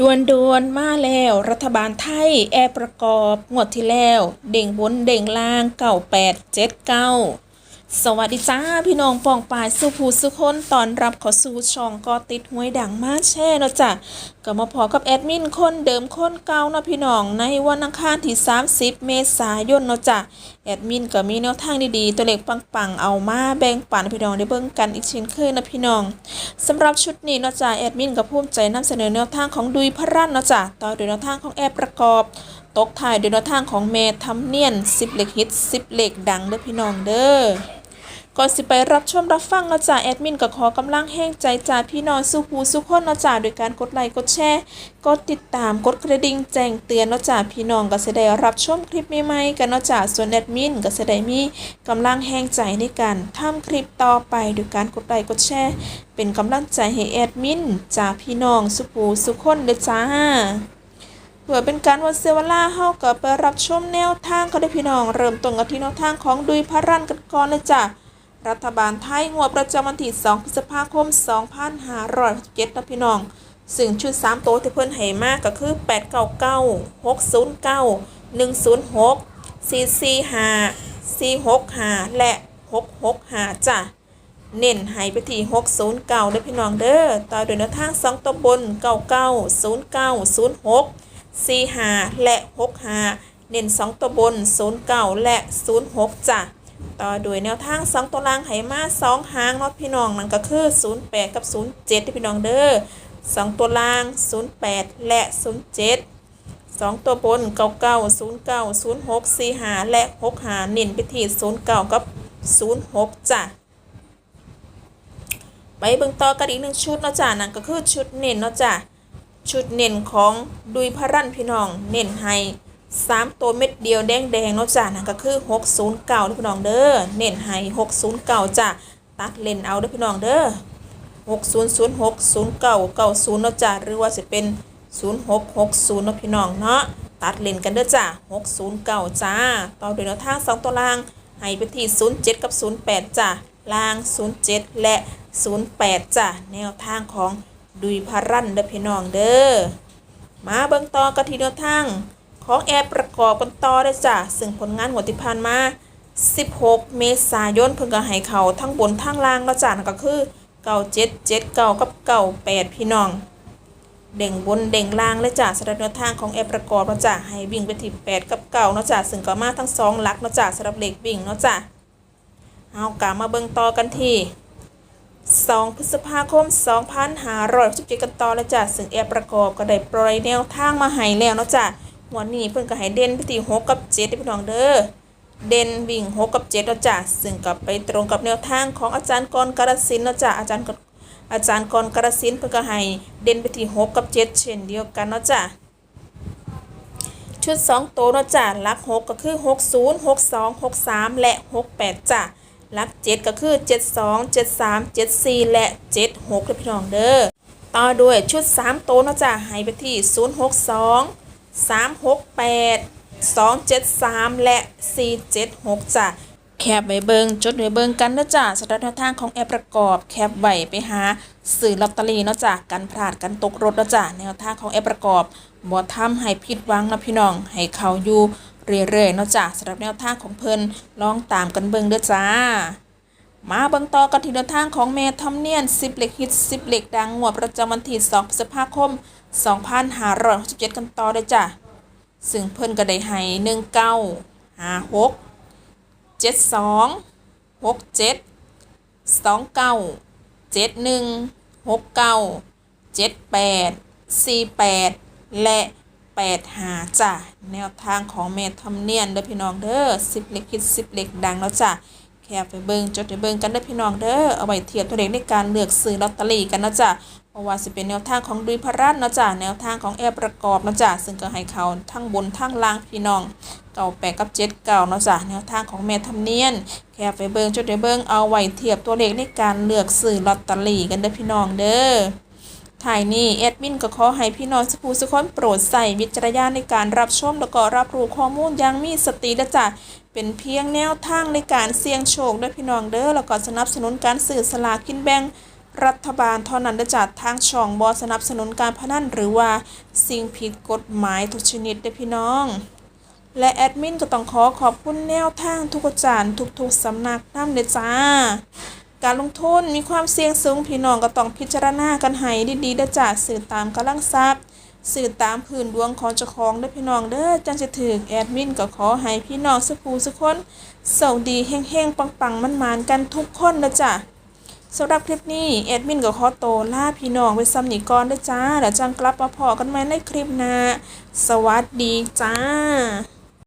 ดวนดวนๆมาแล้ว รัฐบาลไทย แอร์ประกอบ งวดที่แล้ว เด่งบนเด่งล่างเก่าแปดเจ็ดเก้า สวัสดีจ้าพี่น้องปองปายสุภูสุคนตอนรับข้าสู่ช่องก็ติดห้วยดังมาแช่เนาะจ้ะก็มาพอกับแอดมินคนเดิมคนเก่าเนาะพี่น้องในวันอังคารที่ 30 เมษายนเนาะจ้ะแอดมินก็มีแนวทางดีๆ ตัวเลขปังๆ เอามาแบ่งปันพี่น้องได้เบิ่งกันอีกเช่นเคยนะพี่น้องสำหรับชุดนี้เนาะจ้ะแอดมินก็ภูมิใจนำเสนอแนวทางของดุยพระรันเนาะจ้ะต่อด้วยแนวทางของแอร์ประกอบตกท้ายด้วยแนวทางของเมทำเนียน10เหล็กฮิต10เหล็กดังเด้อพี่น้องเด้อ ก่อนสิไปรับชมรับฟังนาะจ้าแอดมินก็ขอกำลังแห้งใจจากพี่น้องสู้ผู้สู้คนนาะจ้าโดยการกดไลค์กดแชร์กดติดตามกดกระดิ่งแจ้งเตือนนาะจ้าพี่น้องก็จะได้รับชมคลิปใหม่ๆกันนาะจ้าส่วนแอดมินก็จะได้มีกำลังแห้งใจในการทำคลิปต่อไปโดยการกดไลค์กดแชร์เป็นกำลังใจให้แอดมินจากพี่น้องสู้ผู้สู้คนเด้อจ้าเพื่อเป็นการวันเซวลาเฮาก็ไปรับชมแนวทางก็ได้พี่น้องเริ่มต้นกันที่แนวทางของดุยพระรันกันก่อนเลยจ้ะ รัฐบาลไทยงวดประจำวันที่ 2 พฤษภาคม 2567นะพี่น้อง ซึ่งชุด 3 โตวที่เพิ่นให้มากก็คือ 899 609 106 445 465 และ 665 จ้ะ เน้นให้ไปที่ 609เด้อพี่น้องเด้อต่อด้วยแนวทาง 2 ตัวบน 99 09 06 45 และ 65 เน้น 2 ตัวบน 09 และ 06 จ้ะ ต่อด้วยแนวทาง 2 ตัวล่างไหมา2หางเนาะพี่น้องนั่นก็คือ 08 กับ 07เด้อพี่น้องเด้อ2ตัวล่าง 08 และ 07 2 ตัวบน 99 09 06 45 และ 65เน้นไปที่09 กับ 06จ้ะไปเบิ่งต่อกันอีกหนึ่งชุดเนาะจ้ะนั่นก็คือชุดเน้นเนาะจ้ะชุดเน้นของดุยพระรันพี่น้อง เน้นให้ สามตัวเม็ดเดียวแดงแดงเนาะจ้ะนั่นก็คือ609เด้อพี่น้องเด้อเน้นให้609จ้ะตัดเลนเอาเด้อพี่น้องเด้อ6006 0990เนาะจ้ะหรือว่าจะเป็น0660เนาะพี่น้องเนาะตัดเลนกันเด้อจ้ะ609จ้าต่อด้วยแนวทางสองตัวล่างให้ไปที่07กับ08จ้ะล่าง07และ 08 จ้ะ แนวทางของดุยพารันเด้อพี่น้องเด้อมาเบิ่งต่อกันที่แนวทาง ของแอร์ประกอบกันต่อได้จ้ะซึ่งผลงานหัวดที่ผ่านมา 16 เมษายนเพิ่นก็ให้เขาทั้งบนทั้งล่างแล้วจ้ะนั่นก็คือ97 79กับ98พี่น้อง เด่งบนเด่งล่างเลยจ้ะสำหรับแนวทางของแอปประกอบเนาะจ้ะให้วิ่งไปที่8กับ9เนาะจ้ะซึ่งก็มาทั้งสองหลักเนาะจ้ะสำหรับเลขวิ่งเนาะจ้ะเอากลับมาเบิ่งต่อกันที่2พฤษภาคม 2567กันต่อเลยจ้ะซึ่งแอปประกอบก็ได้ปล่อยแนวทางมาให้แล้วเนาะจ้ะ วันนี้เพิ่นก็ให้เด่นไปที่6กับเด้อพี่น้องเด้อเด่นวิ่ง6กับ7เนาะจ้ะซึ่งก็ไปตรงกับแนวทางของอาจารย์กรกรสินเนาะจ้ะอาจารย์กรอาจารย์กรกระสินเพิ่นก็ให้เด่นไปที่6กับ7เช่นเดียวกันเนาะจ้ะชุด2โตวเนาะจ้ะลัก6ก็คือ60 62 63และ68จ้ะลัก7ก็คือ72 73 74และ76เด้อพี่น้องเด้อต่อด้วยชุด3โตวเนาะจ้ะให้ไปที่062 368 273 และ 476จ้ะแคบไว้เบิงจดไว้เบิงกันนะจ้ะสำหรับแนวทางของแอปประกอบ แคบไว้ไปหาสื่อลอตเตอรี่เนาะจ้ะกันพลาดกันตกรถเนาะจ้ะแนวทางของแอปประกอบบ่ทำให้ผิดหวังนะพี่น้อง ให้เขาอยู่เรื่อยๆเนาะจ้ะสำหรับแนวทางของเพิ่นลองตามกันเบิงเด้อจ้า มาบิ่งต่อกันที่นทางของเมทอมเนียน10เหล็กฮิต10เหล็กดังงวดประจำวันที่2พฤษภาคม 2567 กันต่อเลยจ้ะ ซึ่งเพิ่นก็ได้ให้19 56เจ็ดสองหกเจ็ดสองเก้าเจ็ดหนึ่งหกเก้าเจ็ดแปดสี่แปดและแปดหาจ้ะ แนวทางของเมทำเนียนเด้อพี่น้องเด้อสิบเหล็กคิดสิบเหล็กดังแล้วจ้ะ แค่ไปเบิงจดไปเบิงกันเด้พี่น้องเด้อเอาไว้เทียบตัวเลขในการเลือกซื้อลอตเตอรี่กันนะจ้ะเพราะว่าสิเป็นแนวทางของดุยพรัตน์นะจ้ะแนวทางของแอร์ประกอบนะจ้ะซึ่งก็ให้เขาทั้งบนทั้งล่างพี่น้องเก่าแปดกับเจ็ดเก่านะจ้ะแนวทางของแม่ทำเนียน แค่ไปเบิงจดไปเบิงเอาไว้เทียบตัวเลขในการเลือกซื้อลอตเตอรี่กันเด้พี่น้องเด้อ ถ่ายนี้แอดมินก็ขอให้พี่น้องสุภูสุคนโปรดใส่วิจารณญาณในการรับชมแล้วก็รับรู้ข้อมูลอย่างมีสตินะจ๊ะเป็นเพียงแนวทางในการเสี่ยงโชคด้อพี่น้องเด้อแล้วก็สนับสนุนการสื่อสลากกินแบ่งรัฐบาลเท่านั้นได้จัดทางช่องบอสนับสนุนการพนันหรือว่าสิ่งผิดกฎหมายทุกชนิดเด้อพี่น้องและแอดมินก็ต้องขอขอบคุณแนวทางทุกอาจารย์ทุกๆสำนักนำเลยจ้า การลงทุนมีความเสี่ยงสูงพี่น้องก็ต้องพิจารณากันให้ดีๆด้จ้าสื่อตามกำลังทรัพย์สื่อตามพื้นดวงของเจ้าของเด้พี่น้องเด้อจังจะถึกแอดมินก็ขอให้พี่น้องสุขูสุกคนสวัสดีเฮงๆปังๆมันๆกันทุกคนนะจ้ะสำหรับคลิปนี้แอดมินก็ขอโตวลาพี่น้องไปซ้ำนีก่อนด้อจ้าแล้วจังกลับมาพอกันใหม่ในคลิปหน้าสวัสดีจ้า